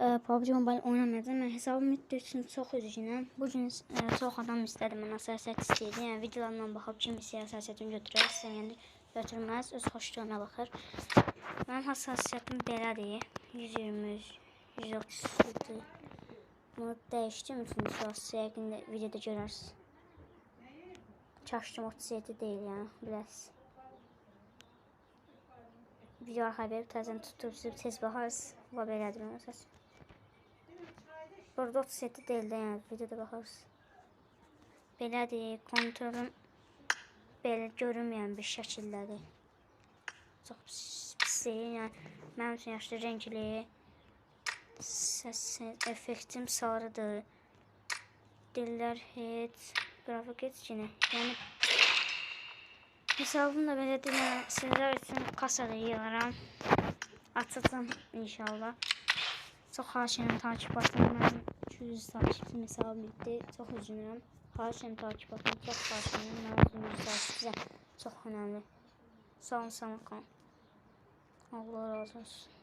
e, PUBG Mobile oynamayacağım. Mən hesabım bitdiyi üçün çox üzgünəm. Bu gün e, çox adam istədi mənə siyasət istəyirdi. Yəni videolarından baxıb kim siyasətini götürər, istəyəni götürməz, öz xoşluğuna baxır. Mənim hassasiyyətim belədir. 120, 137. Bunu dəyişdim üçün sonrası yəqin videoda görərsiniz. Çaşdım 37 deyil yəni, biləsiniz. Xəbər təzən tutub siz tez baxarsınız. Və belədir məsəl. Burada 37 deyil də yəni videoda baxarsınız. Belədir, kontrolüm belə görünməyən bir şəkildədir. Çox pis deyil, yəni mənim üçün yaşlı rəngli, səs effektim sarıdır. Dillər heç, qrafik heç yenə. Yəni hesabım da belədir, yəni sizlər üçün kasada yığıram. Açacağım inşallah. Çox xahiş edirəm takip atın. Mənim 200 takipçim hesabım bitdi. Çox üzülürəm. Xahiş edirəm takip atın. Çox xahiş edirəm. Mənim üçün 100 takipçim çox önəmli. Sağ olun, sağ olun. Allah razı olsun.